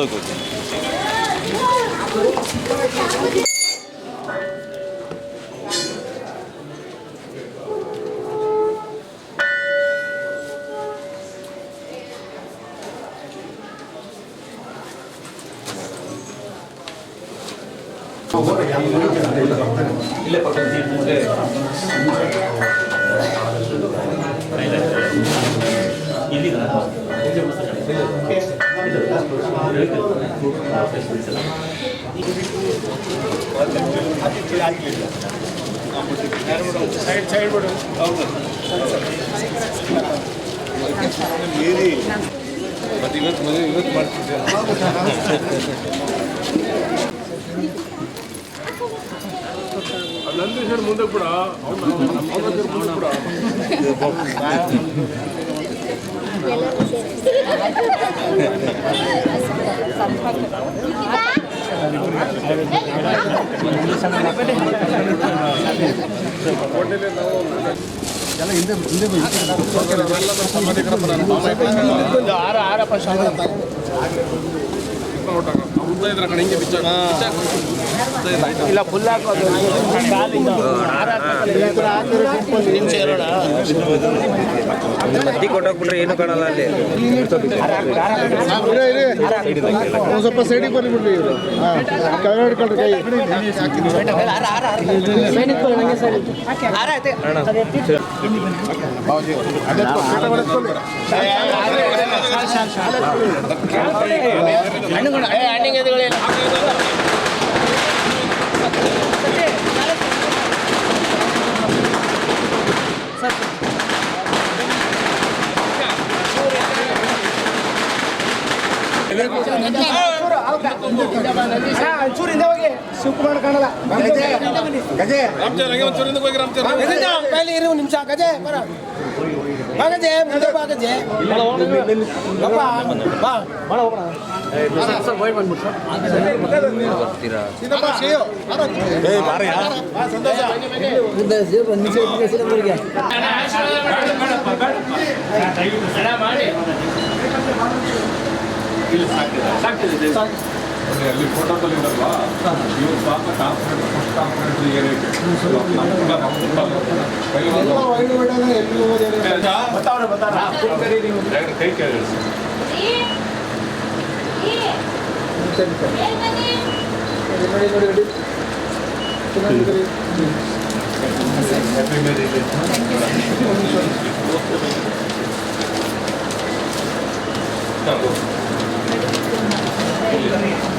넣거든. இல்லை பக்கத்து இல்லை இல்லை ಹೋಗ್ಬೇಕು ಮತ್ತೆ ಇವತ್ತು ಮದುವೆ ಇವತ್ತು ಮಾಡ್ತಿದ್ದೆ ನಂದೀಶ್ವರ ಮುಂದೆ ಕೂಡ ಮುಂದೆ ಕೂಡ ಇದ್ರ ಆರ ಬಿಚ್ಚ ಇಲ್ಲ ಫುಲ್ ಹಾಕೋದು ಮದ್ದಿ ಕೊಟ್ಟೋಗ್ಬಿಟ್ರೆ ಏನು ಕಾಣಲ್ಲ ಅಲ್ಲಿ ಒಂದು ಸ್ವಲ್ಪ ಸೈಡಿಗೆ ಬಂದ್ಬಿಡ್ಲಿ ಇವರು ಕೈ ಹಿಡ್ಕೊಳ್ರಿ ಕೈ ಹಣ್ಣಿಗೆ ಎದುರುಗಳಿಲ್ಲ ಚೂರಿಂದ ಹೋಗಿ ಶಿವಕುಮಾರ್ ಕಾಣಲ್ಲ ಗಜೆ ರಾಮಚಂದ್ರ ಹಂಗೆ ಒಂಚೂರು ಹಿಂದಕ್ಕೆ ಹೋಗಿ ರಾಮಚಂದ್ರ ಪೈಲಿ ಇರು ನಿಮಿಷ ಗಜೆ ಬರ ಬಾ ಗಜೆ ಮುಂದೆ ಬಾ ಗಜೆ ಬಾ ಬಾ ಅಲ್ಲಿ ಫೋಟೋದಲ್ಲಿ ಇರಲ್ವಾ ಇವ್ರು ಪಾಪ ಕಾನ್ಫಿಡೆಂಟ್ ಫಸ್ಟ್ ಕಾನ್ಫಿಡೆಂಟ್ ಏನೈತೆ ಕೈ ಕೇಳಿ ನೋಡಿ ನೋಡಿ ನೋಡಿ ಚೆನ್ನಾಗಿ ಹ್ಯಾಪಿ ಮ್ಯಾರೇಜ್ ಮಮ್ಮಿ ಅಪ್ಪನಂತೆ ಕೂಗಿ ಕೂಗ್ದೆ ಕೂಗ್ದೆ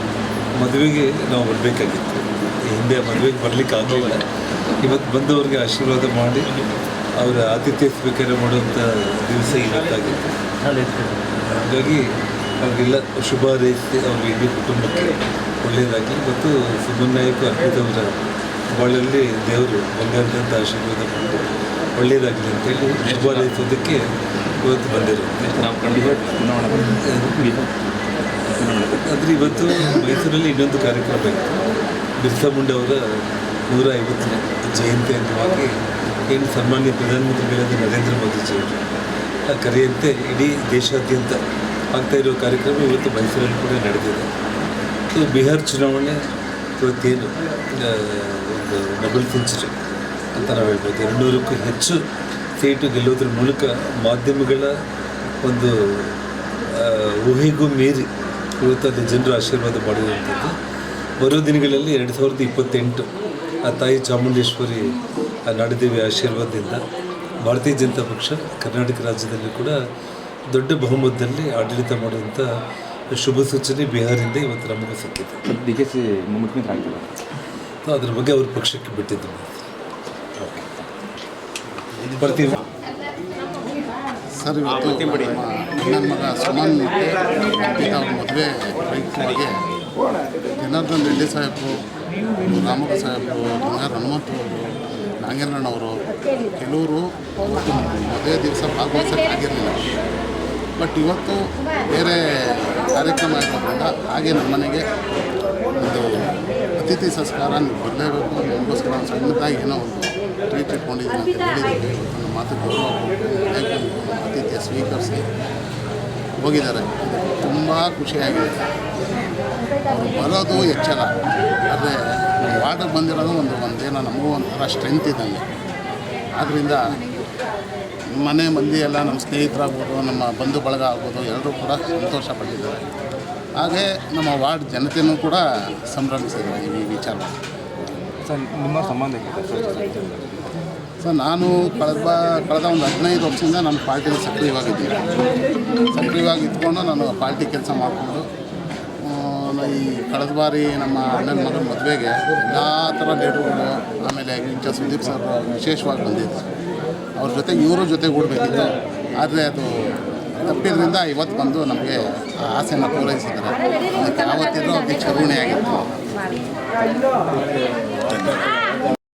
ಮದುವೆಗೆ ನಾವು ಬರಬೇಕಾಗಿತ್ತು. ಈ ಹಿಂದೆ ಮದುವೆಗೆ ಬರಲಿಕ್ಕೆ ಆಗೋಲ್ಲ. ಇವತ್ತು ಬಂದವರಿಗೆ ಆಶೀರ್ವಾದ ಮಾಡಿ ಅವರ ಆತಿಥ್ಯ ಸ್ವೀಕಾರ ಮಾಡುವಂಥ ದಿವಸ ಇವತ್ತಾಗಿತ್ತು ಹಾಗಾಗಿ ಅವ್ರಿಗೆಲ್ಲ ಶುಭ ಹಾರೈಸಿ ಅವ್ರ ಇಡೀ ಕುಟುಂಬಕ್ಕೆ ಒಳ್ಳೆಯದಾಗಲಿ ಮತ್ತು ಸುಮನ್ ಅರ್ಪಿತವರ ಬಾಳಲ್ಲಿ ದೇವರು ಬಂಗಾರದಂಥ ಆಶೀರ್ವಾದ ಮಾಡಿ ಒಳ್ಳೆಯದಾಗಲಿ ಅಂತೇಳಿ ಶುಭ ಹಾರೈಸೋದಕ್ಕೆ ಇವತ್ತು ಬಂದಿರುತ್ತೆ ಆದರೆ ಇವತ್ತು ಮೈಸೂರಲ್ಲಿ ಇನ್ನೊಂದು ಕಾರ್ಯಕ್ರಮ ಇತ್ತು ಬಿರ್ಸಾ ಮುಂಡೆ ಅವರ ನೂರ ಐವತ್ತನೇ ಜಯಂತಿ ಅಂಗವಾಗಿ ಏನು ಸನ್ಮಾನ್ಯ ಪ್ರಧಾನಮಂತ್ರಿಗಳಾದ ನರೇಂದ್ರ ಮೋದಿಜಿಯವರು ಆ ಕರೆಯಂತೆ ಇಡೀ ದೇಶಾದ್ಯಂತ ಆಗ್ತಾ ಇರೋ ಕಾರ್ಯಕ್ರಮ ಇವತ್ತು ಮೈಸೂರಲ್ಲಿ ಕೂಡ ನಡೆದಿದೆ. ಇದು ಬಿಹಾರ್ ಚುನಾವಣೆ ಇವತ್ತೇನು ಒಂದು ಡಬಲ್ ಸೆಂಚುರಿ ಅಂತ ನಾವು ಹೇಳ್ಬೋದು. ಎರಡುನೂರಕ್ಕೂ ಹೆಚ್ಚು ಸೀಟು ಗೆಲ್ಲೋದ್ರ ಮೂಲಕ ಮಾಧ್ಯಮಗಳ ಒಂದು ಊಹೆಗೂ ಮೀರಿ ಇವತ್ತು ಜನರು ಆಶೀರ್ವಾದ ಮಾಡಿರುವಂಥದ್ದು ಬರೋ ದಿನಗಳಲ್ಲಿ ಎರಡು ಸಾವಿರದ ಇಪ್ಪತ್ತೆಂಟು ಆ ತಾಯಿ ಚಾಮುಂಡೇಶ್ವರಿ ಆ ನಾಡದೇವಿ ಆಶೀರ್ವಾದದಿಂದ ಭಾರತೀಯ ಜನತಾ ಪಕ್ಷ ಕರ್ನಾಟಕ ರಾಜ್ಯದಲ್ಲಿ ಕೂಡ ದೊಡ್ಡ ಬಹುಮತದಲ್ಲಿ ಆಡಳಿತ ಮಾಡುವಂಥ ಶುಭ ಸೂಚನೆ ಬಿಹಾರಿಂದ ಇವತ್ತು ನಮಗೆ ಸಿಕ್ಕಿದೆ. ಡಿ ಕೆ ಸಿ ಮುಖ್ಯಮಂತ್ರಿ ಅದ್ರ ಬಗ್ಗೆ ಅವ್ರ ಪಕ್ಷಕ್ಕೆ ಬಿಟ್ಟಿದ್ದು ಬರ್ತೀವಿ. ಸರ್, ಇವತ್ತು ಮಗ ಸುಮನ್ ಅವ್ರ ಮದುವೆ ಪ್ರಯುಕ್ತವಾಗಿ ಜನಾರ್ದನ್ ರೆಡ್ಡಿ ಸಾಹೇಬರು ರಾಮಪ್ಪ ಸಾಹೇಬರು ಗಂಗಾರ ಹನುಮಂತ ಅವರು ನಾಗೇಂದ್ರಣ್ಣವರು ಕೆಲವರು ಅವತ್ತು ಮದುವೆ ದಿವಸ ಭಾಗವಹಿಸೋಕ್ಕೆ ಆಗಿರಲಿಲ್ಲ. ಬಟ್ ಇವತ್ತು ಬೇರೆ ಕಾರ್ಯಕ್ರಮ ಇರೋದ್ರಿಂದ ಹಾಗೆ ನಮ್ಮ ಮನೆಗೆ ಒಂದು ಅತಿಥಿ ಸಂಸ್ಕಾರ ನೀವು ಬರಲೇಬೇಕು, ನಿಮಗೋಸ್ಕರ ಸಣ್ಣದಾಗಿ ಏನೋ ಒಂದು ಟ್ರೀಟ್ ಇಟ್ಕೊಂಡಿದ್ದೀನಿ ಅಂತ ನನ್ನ ಮಾತು ಗೌರವ ಅತಿಥಿಯ ಸ್ವೀಕರಿಸಿ ಹೋಗಿದ್ದಾರೆ. ತುಂಬ ಖುಷಿಯಾಗಿದೆ. ಅವರು ಬರೋದು ಎಚ್ಚರ. ಆದರೆ ನಮ್ಮ ವಾರ್ಡಿಗೆ ಬಂದಿರೋದು ಒಂದು ಒಂದೇನೋ ನಮಗೂ ಒಂಥರ ಸ್ಟ್ರೆಂತ್ ಇದ್ದಂಗೆ. ಆದ್ದರಿಂದ ಮನೆ ಮಂದಿ ಎಲ್ಲ ನಮ್ಮ ಸ್ನೇಹಿತರಾಗ್ಬೋದು ನಮ್ಮ ಬಂಧು ಬಳಗ ಆಗ್ಬೋದು ಎಲ್ಲರೂ ಕೂಡ ಸಂತೋಷ ಪಟ್ಟಿದ್ದಾರೆ. ಹಾಗೆ ನಮ್ಮ ವಾರ್ಡ್ ಜನತೆಯೂ ಕೂಡ ಸಂಭ್ರಮಿಸಿದ್ದಾರೆ ಈ ವಿಚಾರ ಸರ್, ನಿಮ್ಮ ಸಂಬಂಧ ಸರ್? ನಾನು ಕಳೆದ ಕಳೆದ ಒಂದು ಹದಿನೈದು ವರ್ಷದಿಂದ ನಾನು ಪಾರ್ಟಿಲಿ ಸಕ್ರಿಯವಾಗಿದ್ದೀನಿ. ಸಕ್ರಿಯವಾಗಿ ಇದ್ಕೊಂಡು ನಾನು ಪಾರ್ಟಿ ಕೆಲಸ ಮಾಡಿಕೊಂಡು ಈ ಕಳೆದ ಬಾರಿ ನಮ್ಮ ಅಣ್ಣನ ಮಗನ ಮದುವೆಗೆ ಎಲ್ಲ ಥರ ಲೀಡರ್ಗಳು ಆಮೇಲೆ ಇಂಚ ಸುದೀಪ್ ಸರ್ ವಿಶೇಷವಾಗಿ ಬಂದಿದ್ದರು ಅವ್ರ ಜೊತೆ, ಇವರ ಜೊತೆ ಕೂಡಬೇಕಿತ್ತು ಆದರೆ ಅದು ತಪ್ಪಿದ್ರಿಂದ ಇವತ್ತು ಬಂದು ನಮಗೆ ಆ ಆಸೆನ ಪೂರೈಸಿದ್ದಾರೆ. ಅದಕ್ಕೆ ಯಾವತ್ತಿದ್ರೂ ಅದಕ್ಕೆ ಚರುಣೆ ಆಗಿತ್ತು